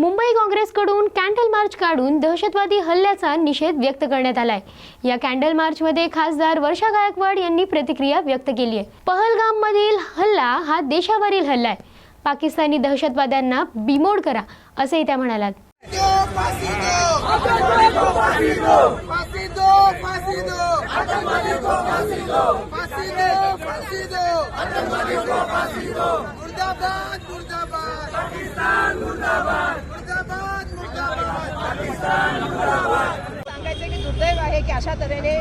मुंबई काँग्रेसकडून कॅन्डल मार्च काढून दहशतवादी हल्ल्याचा निषेध व्यक्त करण्यात आलाय. या कॅन्डल मार्चमध्ये खासदार वर्षा गायकवाड यांनी प्रतिक्रिया व्यक्त केली आहे. पहलगाममधील हल्ला हा देशावरील हल्ला आहे. पाकिस्तानी दहशतवाद्यांना बिमोड करा असंही त्या म्हणालात मुर्दाबाद मुर्दाबाद पाकिस्तान मुर्दाबाद. सांगायचं की दुर्दैव आहे की अशा तऱ्हेने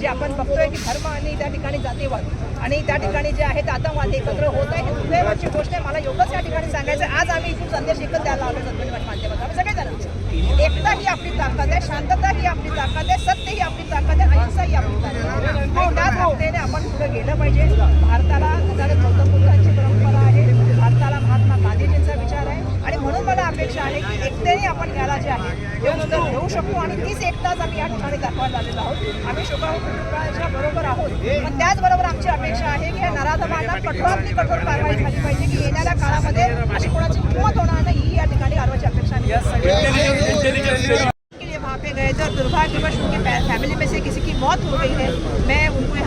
जे आपण बघतोय की धर्म आणि त्या ठिकाणी जातीवाद आणि त्या ठिकाणी जे आहे आतंकवाद एकत्र होत आहे ही दुर्दैवाची गोष्ट आहे. मला एवढंच या ठिकाणी सांगायचं आज आम्ही इथून संदेश एकच द्यायला आलो सद्गुणी माध्यमात आम्ही सगळेजण एकता ही आपली ताकद आहे शांतता ही आपली ताकद आहे सत्य ही आपली ताकद आहे अहिंसा ही आपली ताकद आहे. त्याच भावनेने आपण पुढे गेलं पाहिजे. भारताला जर गौतम बुद्धांची परंपरा आहे भारताला महात्मा गांधीजींचा विचार आहे आणि म्हणून मला अपेक्षा आहे की एकतेने आपण याला जे आहे उत्तर घेऊ शकतो आणि तीच एकताच आम्ही या ठिकाणी दाखवायला आलेलो आहोत. आम्ही शोभा कुटुंबाच्या बरोबर आहोत. पण त्याचबरोबर आमची अपेक्षा आहे की या नराधमांना कठोरातली कठोर कारवाई झाली पाहिजे की येणाऱ्या काळामध्ये अशी कोणाची किंमत होणार नाही ही या ठिकाणी कारवाईची अपेक्षा आहे. वहाँ पे गए थे और दुर्भाग्यवश उनकी फैमिली में से किसी की मौत हो गई है.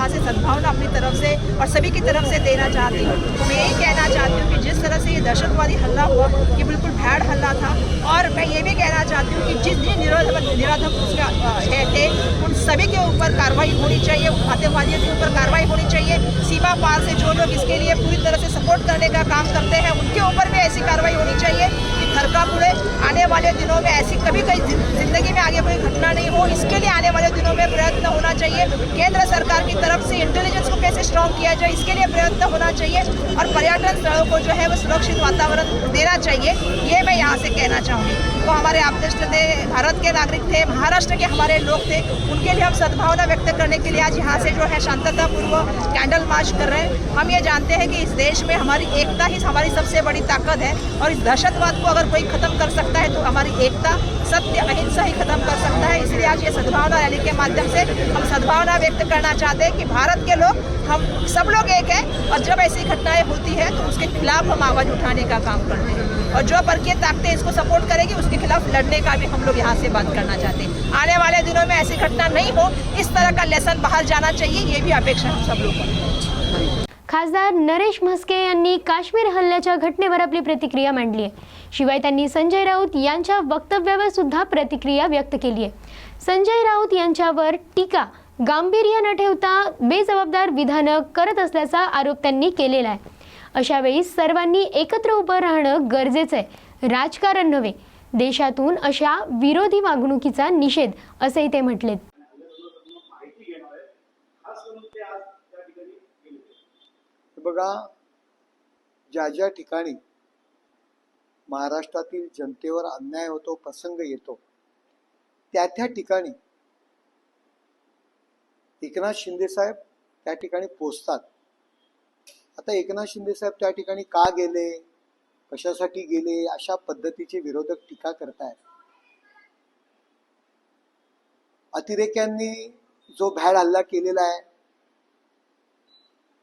यहाँ से सद्भावना अपनी तरफ़ से और सभी की तरफ़ से देना चाहती हूँ। तो मैं यही कहना चाहती हूँ कि जिस तरह से ये दहशतवादी हमला हुआ, ये बिल्कुल भैड़ हमला था और मैं ये भी कहना चाहती हूँ कि जिस भी निरोधक निराधक उसमें थे, उन सभी के ऊपर कार्रवाई होनी चाहिए, उन आतंकवादियों के ऊपर कार्रवाई होनी चाहिए। सीमा पार से जो लोग इसके लिए पूरी तरह से सपोर्ट करने का काम करते हैं, उनके ऊपर भी ऐसी कार्रवाई होनी चाहिए। कि थरकापुरे आने वाले दिनों में ऐसी कभी कहीं ज़िंदगी में आगे कोई घटना नहीं हो, इसके लिए आने वाले दिनों में प्रयत्न होना चाहिए। केंद्र सरकार की तरफ़ से इंटेलिजेंस को कैसे स्ट्रॉन्ग किया जाए, इसके लिए प्रयत्न होना चाहिए और पर्यटन स्थलों को जो है वो सुरक्षित वातावरण देना चाहिए, ये मैं यहाँ से कहना चाहूँगी। वो हमारे आपदिष्ट थे, भारत के नागरिक थे, महाराष्ट्र के हमारे लोग थे, उनके लिए हम सद्भावना व्यक्त करने के लिए आज यहाँ से जो है शांततापूर्वक कैंडल मार्च कर रहे हैं। हम ये जानते हैं कि इस देश में हमारी एकता ही हमारी सबसे बड़ी ताकत है और इस दहशतवाद को अगर कोई खत्म कर सकता है तो हमारी एकता, सत्य, अहिंसा ही खत्म कर सकता है। इसलिए आज ये सद्भावना रैली के माध्यम से हम सद्भावना व्यक्त करना चाहते हैं कि भारत के लोग, हम सब लोग एक हैं और जब ऐसी घटनाएँ होती है तो उसके खिलाफ हम आवाज़ उठाने का काम करते हैं। और जो परकीय ताकतें इसको सपोर्ट करेगी, उसके खिलाफ लड़ने का भी हम लोग यहाँ से बात करना चाहते हैं। आने वाले दिनों में ऐसी घटना नहीं हो, इस तरह का लेसन बाहर जाना चाहिए, ये भी अपेक्षा हम सब लोग खासदार नरेश म्हस्के यांनी काश्मीर हल्ल्याच्या घटनेवर आपली प्रतिक्रिया मांडली आहे. शिवाय त्यांनी संजय राऊत यांच्या वक्तव्यावर सुद्धा प्रतिक्रिया व्यक्त केली आहे. संजय राऊत यांच्यावर टीका गांभीर्य न ठेवता बेजबाबदार विधानं करत असल्याचा आरोप त्यांनी केलेला आहे. अशा वेळी सर्वांनी एकत्र उभं राहणं गरजेचं आहे. राजकारण नव्हे देशातून अशा विरोधी वागणुकीचा निषेध असेही ते म्हटलेत. बघा ज्या ज्या ठिकाणी महाराष्ट्रातील जनतेवर अन्याय होतो प्रसंग येतो त्या त्या ठिकाणी एकनाथ शिंदे साहेब त्या ठिकाणी पोचतात. आता एकनाथ शिंदे साहेब त्या ठिकाणी का गेले? कशासाठी गेले? अशा पद्धतीचे विरोधक टीका करतायत. अतिरेक्यांनी जो भॅड हल्ला केलेला आहे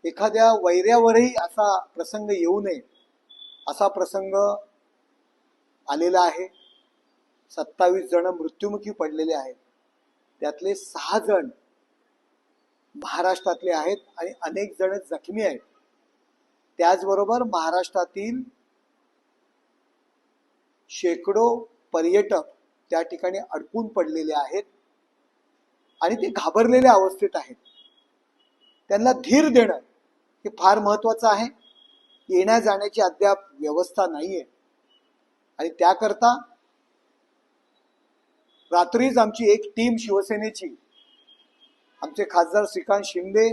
एखाद्या वैऱ्यावरही असा प्रसंग येऊ नये असा प्रसंग आलेला आहे. सत्तावीस जण मृत्युमुखी पडलेले आहेत. त्यातले सहा जण महाराष्ट्रातले आहेत आणि अनेक जण जखमी आहेत. त्याचबरोबर महाराष्ट्रातील शेकडो पर्यटक त्या ठिकाणी अडकून पडलेले आहेत आणि ते घाबरलेल्या अवस्थेत आहेत. त्यांना धीर देणं हे फार महत्वाचं आहे. येण्या जाण्याची अद्याप व्यवस्था नाहीये. आणि त्याकरता रात्रीच आमची एक टीम शिवसेनेची आमचे खासदार श्रीकांत शिंदे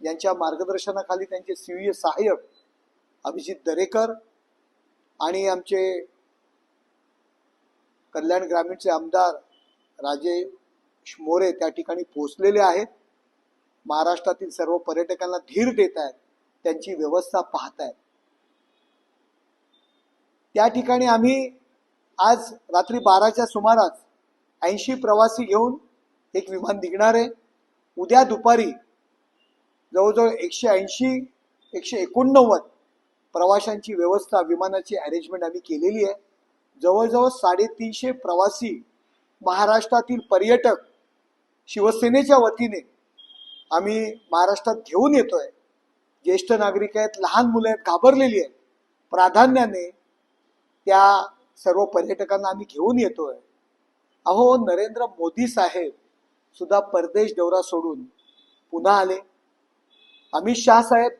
यांच्या मार्गदर्शनाखाली त्यांचे सीव्हीए सहाय्यक अभिजित दरेकर आणि आमचे कल्याण ग्रामीणचे आमदार राजेश मोरे त्या ठिकाणी पोहोचलेले आहेत. महाराष्ट्रातील सर्व पर्यटकांना धीर देत आहेत. त्यांची व्यवस्था पाहताय त्या ठिकाणी आम्ही आज रात्री बाराच्या सुमारास ऐंशी प्रवासी घेऊन एक विमान निघणार आहे. उद्या दुपारी जवळजवळ एकशे ऐंशी एकशे एकोणनव्वद प्रवाशांची व्यवस्था विमानाची अरेंजमेंट आम्ही केलेली आहे. जवळजवळ साडेतीनशे प्रवासी महाराष्ट्रातील पर्यटक शिवसेनेच्या वतीने आम्ही महाराष्ट्रात घेऊन येतोय. ज्येष्ठ नागरिक आहेत लहान मुलं आहेत घाबरलेली आहेत. प्राधान्याने त्या सर्व पर्यटकांना आम्ही घेऊन येतोय. अहो नरेंद्र मोदी साहेब सुद्धा परदेश दौरा सोडून पुन्हा आले. अमित शाह साहेब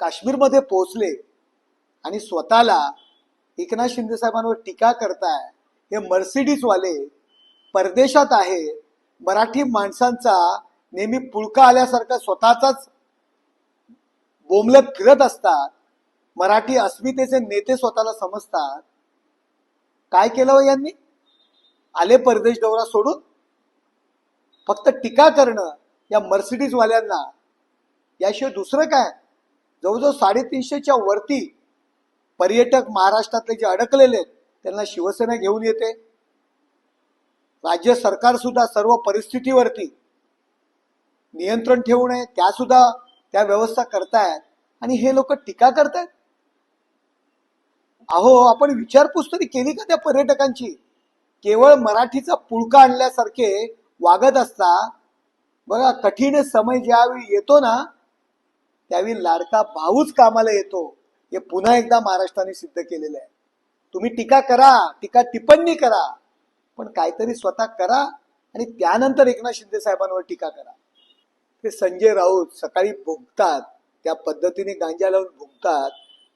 काश्मीरमध्ये पोहोचले आणि स्वतःला एकनाथ शिंदे साहेबांवर टीका करताय हे मर्सिडीजवाले परदेशात आहे मराठी माणसांचा नेहमी पुळका आल्यासारखा स्वतःचाच बोंबलत फिरत असतात मराठी अस्मितेचे नेते स्वतःला समजतात काय केलं हो यांनी? आले परदेश दौरा सोडून? फक्त टीका करणं या मर्सिडीजवाल्यांना याशिवाय दुसरं काय? जवळजवळ साडेतीनशेच्या वरती पर्यटक महाराष्ट्रातले जे अडकलेले आहेत त्यांना शिवसेना घेऊन येते. राज्य सरकार सुद्धा सर्व परिस्थितीवरती नियंत्रण ठेवू नये त्यासुद्धा त्या व्यवस्था करतायत आणि हे लोक टीका करतायत? अहो आपण विचारपूस तरी केली का त्या पर्यटकांची? केवळ मराठीचा पुळका आणल्यासारखे वागत असता बघा कठीण समय ज्यावेळी येतो ना त्यावेळी लाडका भाऊच कामाला येतो. हे पुन्हा एकदा महाराष्ट्राने सिद्ध केलेलं आहे. तुम्ही टीका करा टीका टिप्पणी करा पण काहीतरी स्वतः करा आणि त्यानंतर एकनाथ शिंदे साहेबांवर टीका करा. ते संजय राऊत सकाळी भुंकतात त्या पद्धतीने गांजा लावून भुंकतात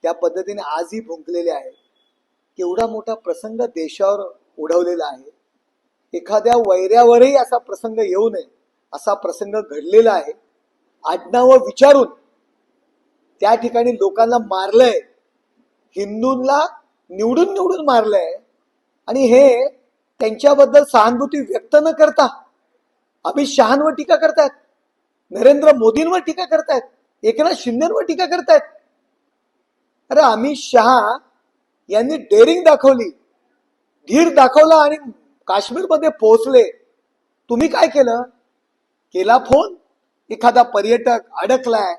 त्या पद्धतीने आजही भुंकलेले आहेत. केवढा मोठा प्रसंग देशावर ओढवलेला आहे. एखाद्या वैऱ्यावरही असा प्रसंग येऊ नये असा प्रसंग घडलेला आहे. आडनावं विचारून त्या ठिकाणी लोकांना मारलंय हिंदूंना निवडून निवडून मारलंय आणि हे त्यांच्याबद्दल सहानुभूती व्यक्त न करता अमित शहांवर टीका करतायत. नरेंद्र मोदींवर टीका करतायत एकनाथ शिंदेवर टीका करतायत. अरे अमित शहा यांनी डेअरिंग दाखवली. धीर दाखवला आणि काश्मीरमध्ये पोहोचले. तुम्ही काय केलं? केला फोन? एखादा पर्यटक अडकलाय.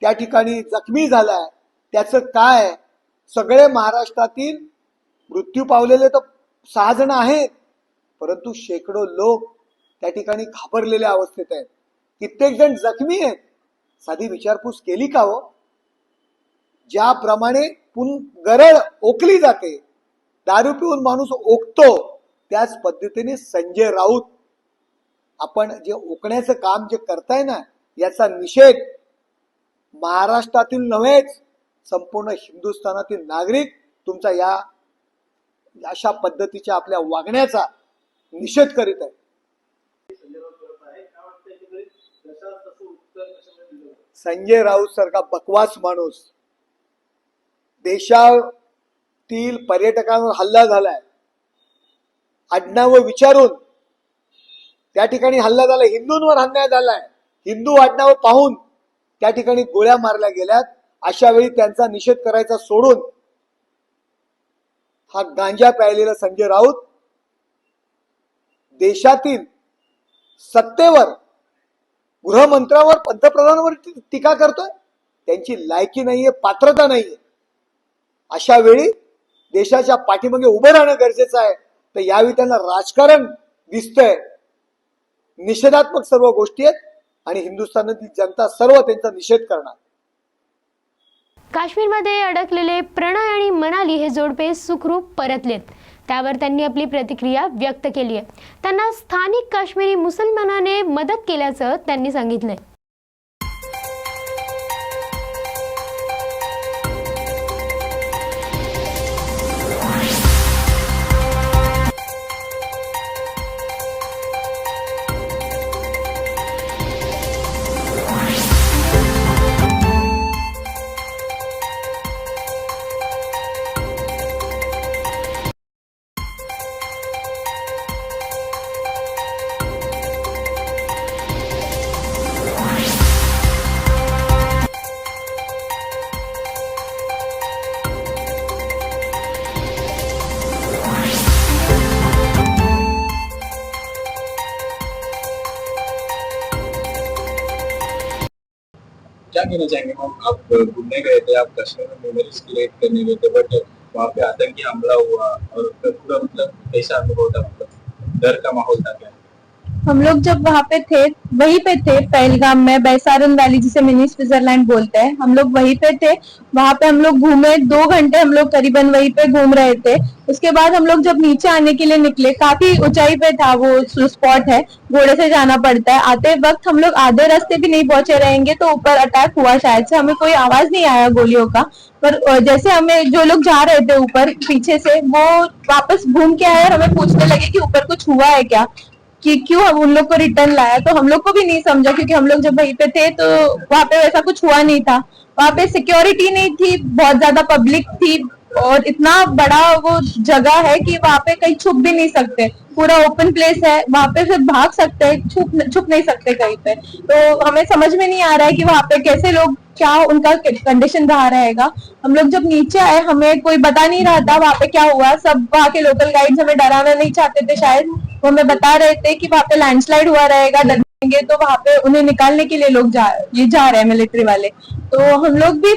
त्या ठिकाणी जखमी झालाय. त्याचं काय? सगळे महाराष्ट्रातील मृत्यू पावलेले तर सहा जण आहेत. परंतु शेकडो लोक त्या ठिकाणी घाबरलेल्या अवस्थेत आहेत. कित्येक जण जखमी आहेत. साधी विचारपूस केली का हो? ज्याप्रमाणे पुन गरळ ओकली जाते दारू पिऊन माणूस ओकतो त्याच पद्धतीने संजय राऊत. आपण जे ओकण्याचं काम जे करताय ना याचा निषेध महाराष्ट्रातील नव्हेच संपूर्ण हिंदुस्थानातील नागरिक तुमचा या अशा पद्धतीच्या आपल्या वागण्याचा निषेध करीत आहे संजय राऊत सारखा बकवास माणूस. देशातील पर्यटकांवर हल्ला झालाय. आडनावं विचारून त्या ठिकाणी हल्ला झाला हिंदूंवर अन्याय झालाय. हिंदू आडनावं पाहून त्या ठिकाणी गोळ्या मारल्या गेल्यात. अशा वेळी त्यांचा निषेध करायचा सोडून हा गांजा प्यायलेला संजय राऊत देशातील सत्तेवर गृहमंत्र्यावर पंतप्रधानांवर टीका करतोय. त्यांची लायकी नाहीये पात्रता नाहीये. अशा वेळी देशाच्या पाठीमागे उभं राहणं गरजेचं आहे. तर यावेळी त्यांना राजकारण दिसतंय. निषेधात्मक सर्व गोष्टी आहेत आणि हिंदुस्थानातील जनता सर्व त्यांचा निषेध करणार. काश्मीरमध्ये अडकलेले प्रणय आणि मनाली हे जोडपे सुखरूप परतलेत. त्यावर त्यांनी आपली प्रतिक्रिया व्यक्त केली आहे. त्यांना स्थानिक काश्मीरी मुसलमानाने मदत केल्याचं त्यांनी सांगितलंय. आप घूमने गए थे आप कश्मीर में मेमोरीज क्रिएट करने गए थे बट वहाँ पे आतंकी हमला हुआ और उसका पूरा मतलब कैसा अनुभव था मतलब डर का माहौल था क्या? हम लोग जब वहाँ पे थे, वहीं पे थे, पहलगाम में बैसारन वैली जिसे मिनी स्विट्जरलैंड बोलते हैं, हम लोग वहीं पे थे। वहाँ पे हम लोग घूमे, दो घंटे हम लोग करीबन वहीं पे घूम रहे थे। उसके बाद हम लोग जब नीचे आने के लिए निकले, काफ़ी ऊंचाई पे था वो स्पॉट है, घोड़े से जाना पड़ता है। आते वक्त हम लोग आधे रास्ते भी नहीं पहुँचे रहेंगे तो ऊपर अटैक हुआ शायद से, हमें कोई आवाज़ नहीं आया गोलियों का। पर जैसे हमें जो लोग जा रहे थे ऊपर, पीछे से, वो वापस घूम के आए और हमें पूछने लगे कि ऊपर कुछ हुआ है क्या? कि क्यों हम उन लोग को रिटर्न लाया? तो हम लोग को भी नहीं समझा क्योंकि हम लोग जब वहीं पे थे तो वहां पे वैसा कुछ हुआ नहीं था। वहां पे सिक्योरिटी नहीं थी बहुत ज्यादा पब्लिक थी और इतना बड़ा वो जगह है कि वहाँ पे कहीं छुप भी नहीं सकते। पूरा ओपन प्लेस है, वहाँ पे सिर्फ़ भाग सकते हैं, छुप छुप नहीं सकते कहीं पे। तो हमें समझ में नहीं आ रहा है कि वहाँ पे कैसे लोग, क्या उनका कंडीशन रहा रहेगा। हम लोग जब नीचे आए, हमें कोई बता नहीं रहा था वहाँ पे क्या हुआ। सब वहाँ के लोकल गाइड्स हमें डराना नहीं चाहते थे शायद। वो हमें बता रहे थे कि वहाँ पे लैंडस्लाइड हुआ रहेगा, डरेंगे तो वहाँ पे उन्हें निकालने के लिए लोग जा, ये जा रहे हैं मिलिट्री वाले। तो हम लोग भी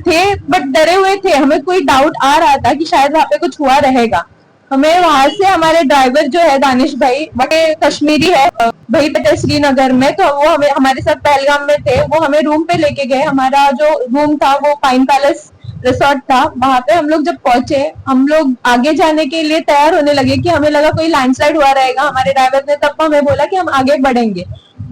थे बट डरे हुए थे। हमें कोई डाउट आ रहा था कि शायद वहाँ पे कुछ हुआ रहेगा। हमें वहाँ से हमारे ड्राइवर जो है दानिश भाई बड़े कश्मीरी है वही पे थे श्रीनगर में तो वो हमें, हमारे साथ पहलगाम में थे। वो हमें रूम पे लेके गए। हमारा जो रूम था, वो पाइन पैलेस रिसोर्ट था। वहाँ पे हम लोग जब पहुँचे, हम लोग आगे जाने के लिए तैयार होने लगे कि हमें लगा कोई लैंडस्लाइड हुआ रहेगा। हमारे ड्राइवर ने तब हमें बोला कि हम आगे बढ़ेंगे।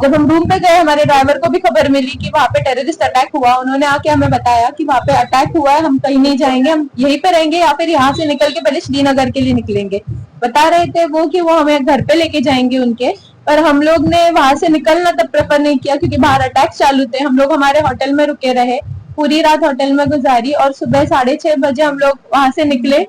जब हम रूम पे गए, हमारे ड्राइवर को भी खबर मिली कि वहाँ पे टेररिस्ट अटैक हुआ। उन्होंने आके हमें बताया कि वहाँ पे अटैक हुआ है, हम कहीं नहीं जाएँगे, हम यहीं पे रहेंगे या फिर यहाँ से निकल के पहले श्रीनगर के लिए निकलेंगे। बता रहे थे वो कि वो हमें घर पे लेके जाएँगे उनके, पर हम लोग ने वहाँ से निकलना तब प्रेफर नहीं किया क्योंकि बाहर अटैक चालू थे। हम लोग हमारे होटल में रुके रहे, पूरी रात होटल में गुजारी और सुबह साढ़े छह बजे हम लोग वहाँ से निकले।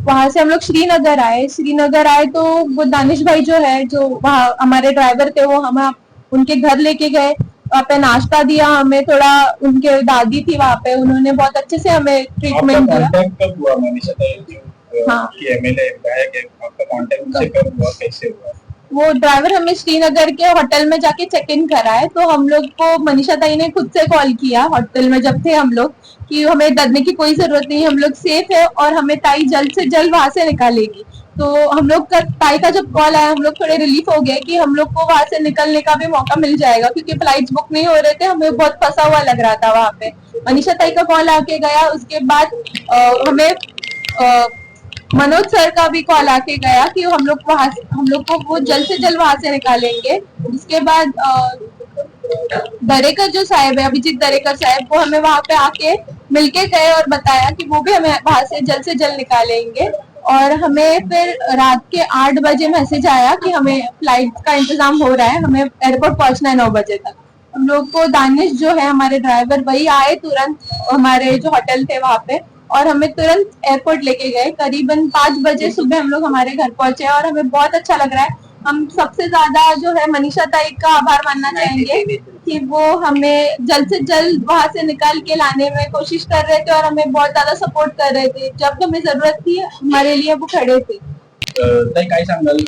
वहाँ से हम लोग श्रीनगर आए। श्रीनगर आए तो वो दानिश भाई जो है, जो वहाँ हमारे ड्राइवर थे, वो हमें उनके घर लेके गए वहाँ पे नाश्ता दिया हमें थोड़ा उनके दादी थी वहाँ पे उन्होंने बहुत अच्छे से हमें ट्रीटमेंट दिया। हाँ। वो ड्राइवर हमें श्रीनगर के होटल में जाके चेक इन कराए तो हम लोग को मनीषा ताई ने खुद से कॉल किया होटल में जब थे हम लोग कि हमें डरने की कोई ज़रूरत नहीं हम लोग सेफ़ है और हमें ताई जल्द से जल्द वहाँ से निकालेगी। तो हम लोग का ताई का जब कॉल आया हम लोग थोड़े रिलीफ हो गए कि हम लोग को वहाँ से निकलने का भी मौका मिल जाएगा क्योंकि फ़्लाइट बुक नहीं हो रहे थे हमें बहुत फंसा हुआ लग रहा था वहाँ पे। मनीषा ताई का कॉल आके गया उसके बाद अ, हमें मनोज सर का भी कॉल आके गया कि हम लोग वहाँ हम लोग को वो जल्द से जल्द वहाँ से निकालेंगे। उसके बाद दरेकर जो साहब है अभिजीत दरेकर साहब वो हमें वहाँ पे आके मिलके गए और बताया कि वो भी हमें वहाँ से जल्द से जल्द निकालेंगे। और हमें फिर रात के आठ बजे मैसेज आया कि हमें फ़्लाइट का इंतज़ाम हो रहा है हमें एयरपोर्ट पहुँचना है नौ बजे तक। हम लोग को दानिश जो है हमारे ड्राइवर वही आए तुरंत हमारे जो होटल थे वहाँ पे और हमें तुरंत एयरपोर्ट लेके गए। करीबन पाँच बजे सुबह हम लोग हमारे घर पहुँचे और हमें बहुत अच्छा लग रहा है। हम सबसे ज़्यादा जो है मनीषा ताई का आभार मानना चाहेंगे। कि वो हमें जल्द से जल्द वहां से निकाल के लाने में कोशिश कर रहे थे और हमें बहुत ज्यादा सपोर्ट कर रहे थे। जब हमें जरूरत थी हमारे लिए वो खड़े थे। ताई काय सांगाल?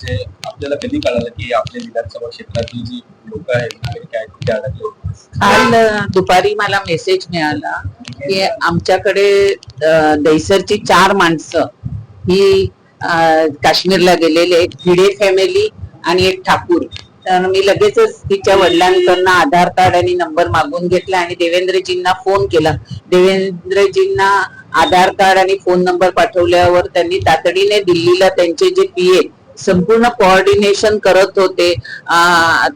जे आपल्याला कधी कळालं की आपल्या विधानसभा क्षेत्रातली जी लोक आहेत नागरिक आहेत ते अडकले होते? काल अ, दुपारी मला मेसेज मिळाला की आमच्याकडे अ, दहिसरची चार माणसं ही अ, काश्मीरला गेलेले आहेत. भिडे फॅमिली आणि एक ठाकूर. तर मी लगेचच तिच्या वडिलांकडनं आधार कार्ड आणि नंबर मागून घेतला आणि देवेंद्रजींना फोन केला. देवेंद्रजींना आधार कार्ड आणि फोन नंबर पाठवल्यावर त्यांनी तातडीने दिल्लीला त्यांचे जे पीए संपूर्ण कोऑर्डिनेशन करत होते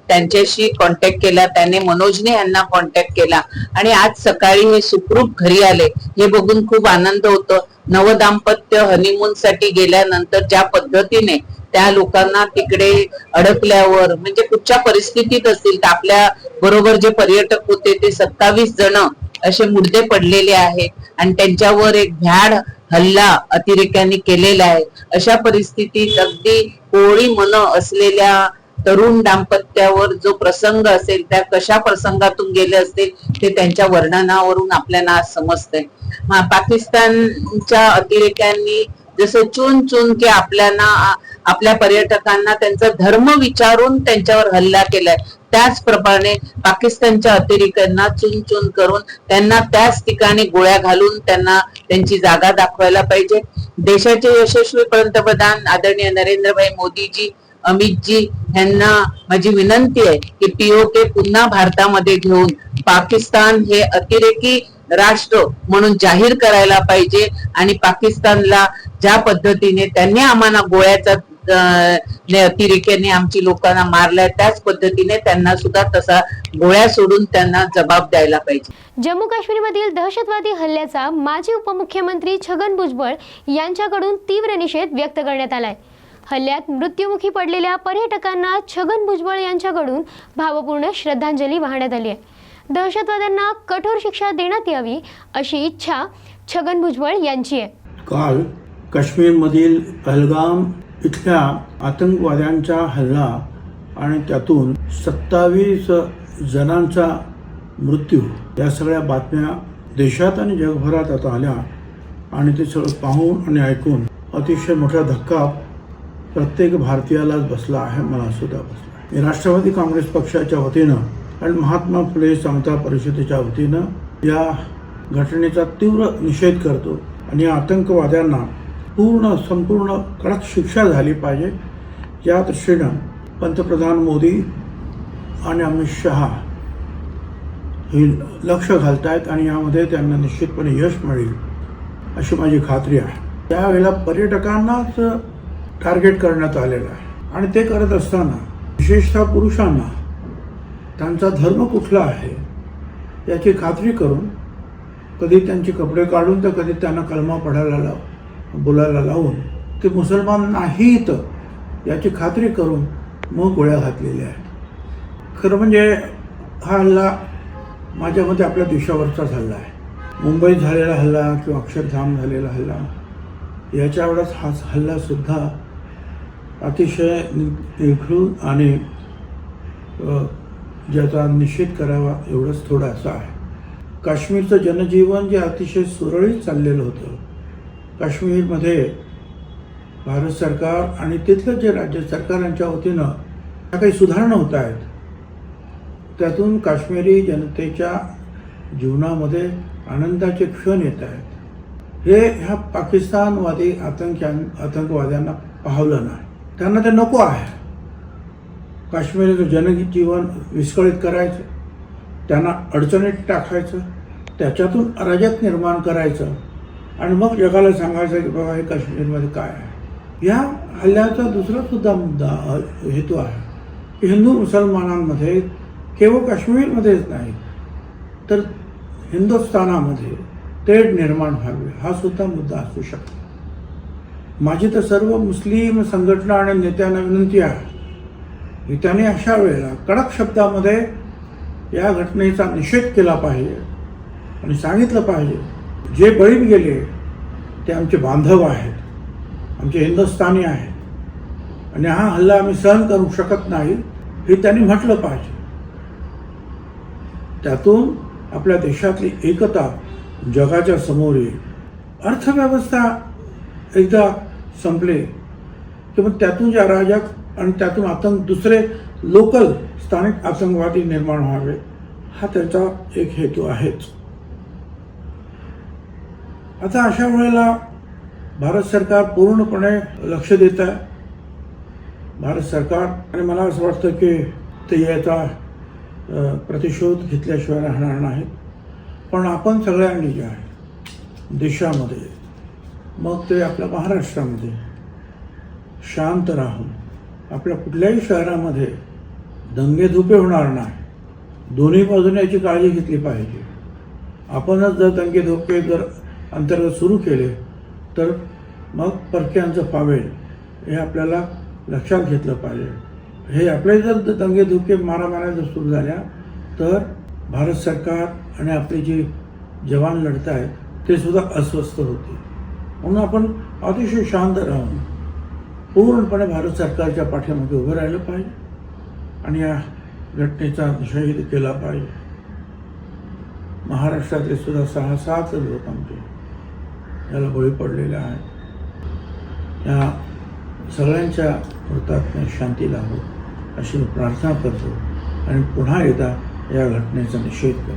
त्यांच्याशी कॉन्टॅक्ट केला. त्याने मनोजने यांना कॉन्टॅक्ट केला. आणि आज सकाळी हे सुखरूप घरी आले. हे बघून खूप आनंद होतो. नवदाम्पत्य हनीमून साठी गेल्यानंतर ज्या पद्धतीने त्या लोकांना तिकडे अडकल्यावर म्हणजे कुठच्या परिस्थितीत असतील तर आपल्या बरोबर जे पर्यटक होते ते सत्तावीस जण असे मुर्दे पडलेले आहेत आणि त्यांच्यावर एक भ्याड हल्ला अतिरेक्यांनी केलेला आहे. अशा परिस्थितीत अगदी कोळी मन असलेल्या तरुण दाम्पत्यावर जो प्रसंग असेल त्या कशा प्रसंगातून गेले असतील ते त्यांच्या वर्णनावरून आपल्याला समजते समजतंय. पाकिस्तानच्या अतिरेक्यांनी जसं चून चून की आपल्याला आपल्या पर्यटकांना त्यांचा धर्म विचारून त्यांच्यावर हल्ला केलाय. त्याचप्रमाणे पाकिस्तानच्या अतिरेक्यांना चुन चुन करून त्यांना त्याच ठिकाणी गोळ्या घालून त्यांना त्यांची जागा दाखवायला पाहिजे. देशाचे यशस्वी पंतप्रधान आदरणीय नरेंद्रभाई मोदीजी अमितजी यांना माझी विनंती आहे की पीओके पुन्हा भारतामध्ये घेऊन पाकिस्तान हे अतिरेकी राष्ट्र म्हणून जाहीर करायला पाहिजे आणि पाकिस्तानला ज्या पद्धतीने त्यांनी आम्हाला गोळ्याचा अं, ने अतिरेक्याने आमची लोकांना मारलाय. त्याच पद्धतीने त्यांना सुद्धा तसा गोळ्या सोडून त्यांना जबाब द्यायला पाहिजे. जम्मू काश्मीरमधील दहशतवादी हल्ल्याचा माजी उपमुख्यमंत्री छगन भुजबळ यांच्याकडून तीव्र निषेध व्यक्त करण्यात आलाय. हल्ल्यात मृत्युमुखी पडलेल्या पर्यटकांना छगन भुजबळ यांच्याकडून भावपूर्ण श्रद्धांजली वाहण्यात आली आहे. दहशतवाद्यांना कठोर शिक्षा देण्यात यावी अशी इच्छा छगन भुजबळ यांची आहे. काल काश्मीरमधील पहलगाम इथल्या आतंकवाद्यांचा हल्ला आणि त्यातून सत्तावीस जणांचा मृत्यू. या सगळ्या बातम्या देशात आणि जगभरात आता आल्या आणि ते सगळं पाहून आणि ऐकून अतिशय मोठा धक्का प्रत्येक भारतीयालाच बसला आहे मला सुद्धा बसला मी राष्ट्रवादी काँग्रेस पक्षाच्या वतीनं आणि महात्मा फुले समता परिषदेच्या वतीनं या घटनेचा तीव्र निषेध करतो आणि आतंकवाद्यांना पूर्ण संपूर्ण कडक शिक्षा झाली पाहिजे. या दृष्टीनं पंतप्रधान मोदी आणि अमित शहा हे लक्ष घालत आहेत आणि यामध्ये त्यांना निश्चितपणे यश मिळेल अशी माझी खात्री आहे. त्यावेळेला पर्यटकांनाच टार्गेट करण्यात आलेलं आहे. आणि ते करत असताना विशेषतः पुरुषांना त्यांचा धर्म कुठला आहे याची खात्री करून कधी त्यांचे कपडे काढून तर कधी त्यांना कलमा पडायला लाव बोलायला लावून ते मुसलमान नाहीत याची खात्री करून मग गोळ्या घातलेल्या आहेत. खरं म्हणजे हा हल्ला माझ्या मते आपल्या देशावरचाच हल्ला आहे. मुंबईत झालेला हल्ला किंवा अक्षरधाम झालेला हल्ला याच्या वेळेस हा हल्लासुद्धा अतिशय निखळून आणि ज्याचा निषेध करावा एवढंच थोडासा आहे. काश्मीरचं जनजीवन जे अतिशय सुरळीत चाललेलं होतं काश्मीरमध्ये भारत सरकार आणि तिथलं जे राज्य सरकारांच्या वतीनं ज्या काही सुधारणा होत आहेत त्यातून काश्मीरी जनतेच्या जीवनामध्ये आनंदाचे क्षण येत आहेत. हे ह्या पाकिस्तानवादी आतंक्या आतंकवाद्यांना पाहलं नाही. त्यांना ते नको आहे. काश्मीरचं जनजीवन विस्कळीत करायचं त्यांना अडचणीत टाकायचं त्याच्यातून अराजक निर्माण करायचं आणि मग जगाला सांगायचं की बाबा हे काश्मीरमध्ये काय आहे? या हल्ल्याचा दुसरा सुद्धा मुद्दा हेतू आहे. की हिंदू मुसलमानांमध्ये केवळ काश्मीरमध्येच नाही तर हिंदुस्थानामध्ये तेढ निर्माण व्हावी हा सुद्धा मुद्दा असू शकतो. माझी तर सर्व मुस्लिम संघटना आणि नेत्यांना विनंती आहे की त्यांनी अशा वेळेला कडक शब्दामध्ये या घटनेचा निषेध केला पाहिजे आणि सांगितलं पाहिजे जे बळीत गेले ते आमचे बांधव आहेत आमचे हिंदुस्थानी आहेत. आणि हा हल्ला आम्ही सहन करू शकत नाही हे त्यांनी म्हटलं पाहिजे. त्यातून आपल्या देशातली एकता जगाच्या समोर येईल. अर्थव्यवस्था एकदा संपले की मग त्यातून ज्या अराजक आणि त्यातून आतंक दुसरे लोकल स्थानिक आतंकवादी निर्माण व्हावे हा त्याचा एक हेतू आहेच. आता अशा वेळेला भारत सरकार पूर्णपणे लक्ष देत आहे. भारत सरकार आणि मला असं वाटतं की ते याचा प्रतिशोध घेतल्याशिवाय राहणार नाही पण आपण सगळ्यांनी जे आहे देशामध्ये मग ते आपल्या महाराष्ट्रामध्ये शांत राहून आपल्या कुठल्याही शहरामध्ये दंगेधुपे होणार नाही. दोन्ही बाजूने याची काळजी घेतली पाहिजे. आपणच जर दंगेधुपे जर अंतर्गत सुरू केले तर मग परक्यांचं पावेल हे आपल्याला लक्षात घेतलं पाहिजे. हे आपले जर दंगेधुके मारामाऱ्या जर सुरू झाल्या तर भारत सरकार आणि आपले जे जवान लढत आहेत ते सुद्धा अस्वस्थ होते म्हणून आपण अतिशय शांत राहून पूर्णपणे भारत सरकारच्या पाठीमागे उभं राहिलं पाहिजे आणि या घटनेचा निषेध केला पाहिजे. महाराष्ट्रातले सुद्धा सहा सात लोक आमचे याला बळी पडलेल्या आहेत या सगळ्यांच्या मृतात्म्या शांती लाभो अशी प्रार्थना करतो आणि पुन्हा एकदा या घटनेचा निषेध करतो.